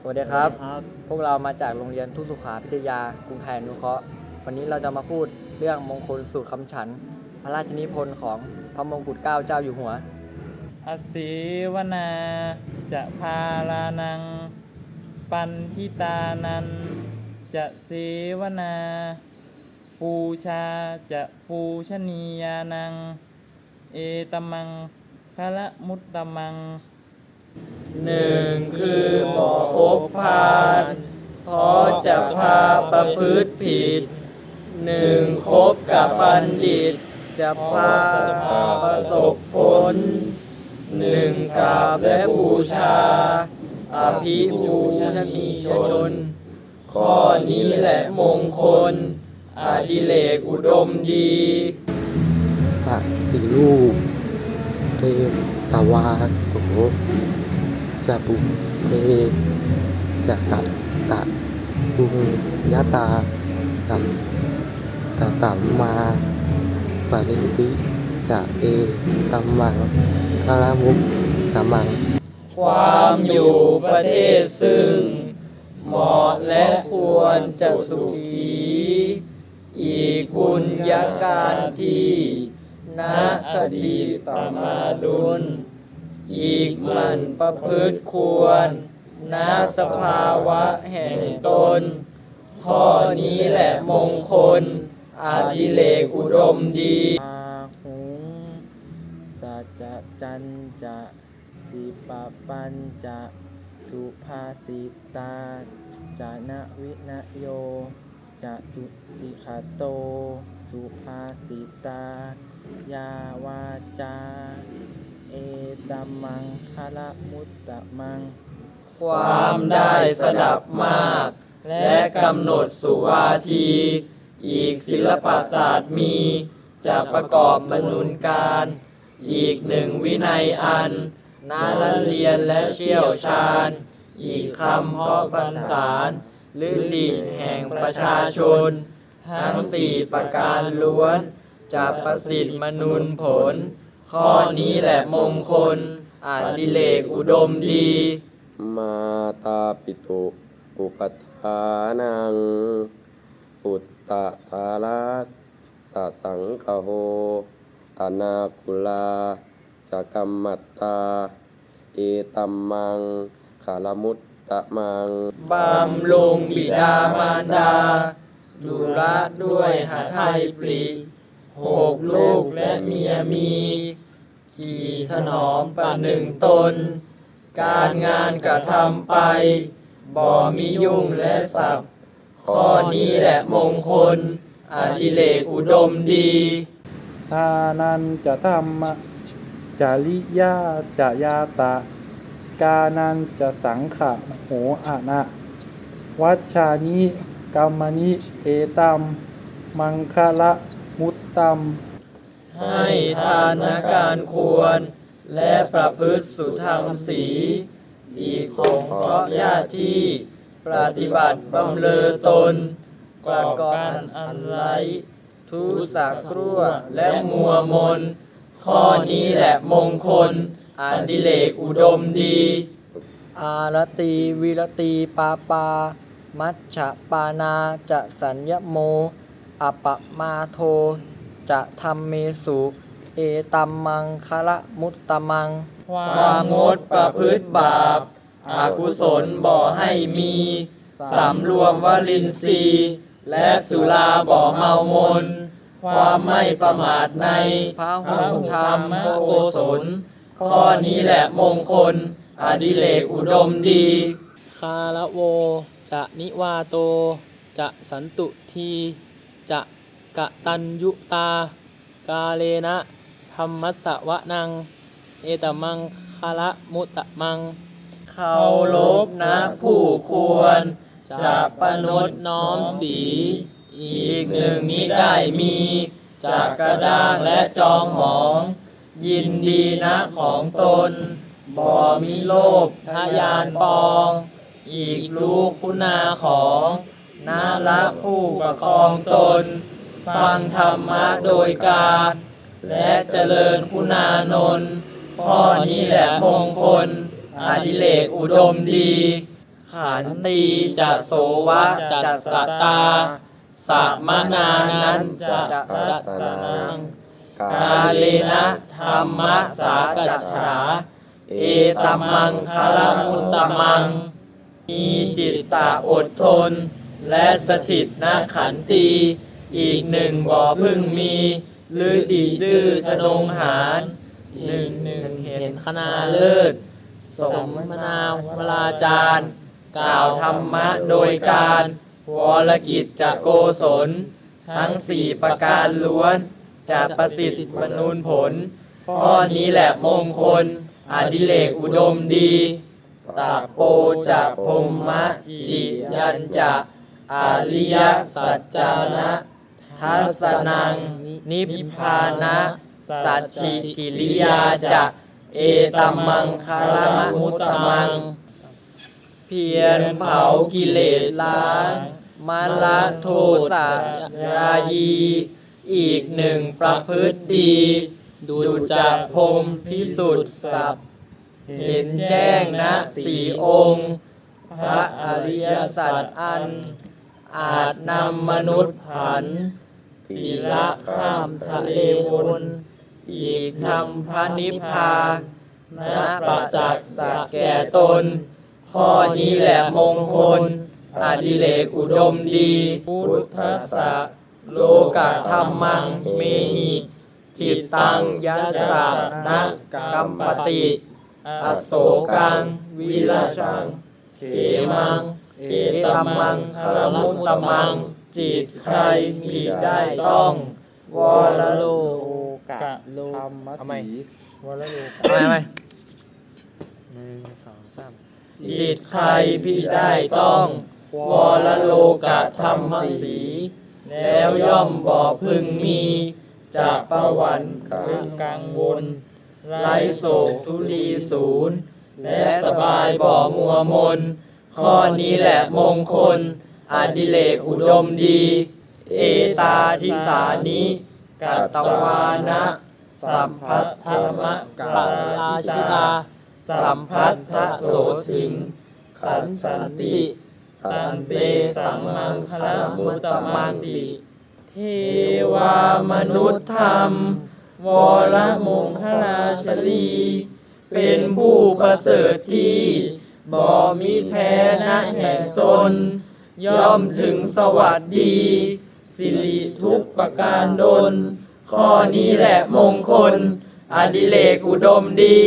สวัสดีครับครับ พวกเรามาจากโรงเรียนทุกสุขาพิทยากรุงไทยอนุเคราะห์ วันนี้เราจะมาพูดเรื่องมงคลสูตรคำฉัน พระราชนิพนธ์ของพระมงกุฎเกล้าเจ้าอยู่หัว อสีวนา จะพาลานัง ปันทิตานัน จะเสวนา ปูชาจะปูชนียานัง เอตมังคละมุตตมังหนึ่งคือหมอคบพานเพราะจะพา ประพฤติผิดหนึ่งคบกับบัณฑิต จะพาประสบผลหนึ่งกราบและบูชาอภิบูชนียชน ข้อนี้แหละมงคล อดิเลกอุดมดีปฏิรูปเทตวาโสจะบุเทจะตะตะ บุงยะตาตัมตะตัมมาปริติจะเอตัมมังคารามุกตัมมัง ความอยู่ประเทศซึ่ง เหมาะและควรจะสุขีอีกุญญาการที่นาคดีตมาดุล อีกมันประพฤติควร นาสภาวะแห่งตน ข้อนี้แหละมงคล อาดิเลกอุดมดีอาหุงสัจจันจะสิปปัญจะสุภาสิตาจานะวินโยจะสุสิขโต สุภาสิตา ยาวาจา เอตัมมังคละมุตตะมัง ความได้สดับมาก และกำหนดสุวาที อีกศิลปศาสตร์มี จะประกอบบรรนุนการ อีกหนึ่งวินัยอันน่าละเรียนและเชี่ยวชาญ อีกคำเพาะประสานลื่นดิแห่งประชาชน ทั้งสี่ประการล้วนจะประสิทธิ์มนุนผล ข้อนี้แหละมงคลอดิเลกอุดมดี มาตาปิตุอุปทานังปุตตะทาราสสังคโหอนาคุลาจะกัมมัตตา เอตัมมังคาลมุตตะมังบำรุงบิดามารดาดุระด้วยหาไทยปรีหกลูกและเมียมีขี่ถนอมประหนึ่งตน การงานกระทำไป บ่มียุ่งและสับข้อนี้แหละมงคล อดิเลกอุดมดีทานันจะธรรมะจาริยาจะยาตะ กานันจะสังขะโหอะนะวัชชานิกรรมนิเอตัมมังคละมุตตัมให้ทานการควร และประพฤติสุธรรมสีอีกสงเคราะห์ญาติที่ปฏิบัติบำเรอตนกว่าก่อนอันไรทุสักครั่วและมัวมน ข้อนี้แหละมงคลอันดิเลกอุดมดี อารตีวิรตีปาปา มัชฉปานาจะสัญญโม อปปมาโท จะทำเมสุ เอตัมมังคละมุตตมัง ความงดประพฤติบาป อากุศลบ่อให้มีสำรวมวลินทรีย์และสุราบ่อเมามน ความไม่ประมาทในพระหุธรรมพระโกศล ข้อนี้แหละมงคล อดิเลกอุดมดี คาละโว จะนิวาโต จะสันตุที จะกะตัญยุตา กาเลนะธ รรมัสสะวะนัง เอตมังคาละมุตตะมัง เคารพนะผู้ควร จะประนดน้อมสี อีกหนึ่งนี้ได้มี จากกระด้างและจองหอง ยินดีนะของตน บ่มีโลภทะยานปอง อีกรู้คุณาของนาละผู้ประคองตน ฟังธรรมะโดยการ และเจริญคุณานนท์ข้อนี้แหละมงคลอดิเลกอุดมดี ขันตีจะโสวะจัสสตาสามนานันจะจัสสนังกาเลนะธรรมะสากัจฉา เอตัมมังคารมุตตมัง มีจิตตาอดทน และสถิตนขันตี อีกหนึ่งบ่อพึ่งมี หรือดีดื้อทนงหารหนึ่งหนึ่งเห็นคณาเลิศ สมมนาวราจารย์กล่าวธรรมะโดยการ วรกิจจะโกศล ทั้งสี่ประการล้วนจะประสิทธิ์บรรลุผล ข้อนี้แหละมงคล อดิเลกอุดมดีตาโปจะพรหมะจิยันจะอาริยสัจจานะ ทัสนัง นิพพานะสัจฉิกิริยาจะเอตัมมังคารมุตตมัง เพียรเผากิเลสล้างมาละโทสะยายี อีกหนึ่งประพฤติดีดูจะพรมพิสุทธิ์สัพเห็นแจ้งนะสีองค์ พระอริยสัจอัน อาจนำมนุษย์ผัน ทีละข้ามทะเลวนอีกทำพระนิพพานณประจักษ์สักแก่ตน ข้อนี้แหละมงคล อดิเลกอุดมดี พุทธสะโลกะธรรมังเมหิจิตตังยัสสะนะกัมปติ อโศกัง วิลาชัง เขมัง เอตัมมังคารมุตตมัง จิตใครมีได้ต้อง วรโลโอกะโลธรรมเอาใหม่สีวรโลกะทำไมทำไมหนึ่งสองสามจิตใครพี่ได้ต้อง วรโลกะธรรมสี แล้วย่อมบ่อพึงมีจะประวันพึงกังวลไร้โศกทุลีศูนย์และสบายบ่อมัวมน ข้อนี้แหละมงคล อดิเลกอุดมดี เอตาทิสานิกัตวานะสัมพัทธมะกาลาชิตาสัมพัทธโสถึงขันสันติตันเตสัมมังคลมุตตมังติ เทวามนุษย์ธรรม วรมงคลาชลีเป็นผู้ประเสริฐที่บ่มีแพ้นะแห่งตน ย่อมถึงสวัสดี สิริทุกประการดลข้อนี้แหละมงคล อดิเลกอุดมดี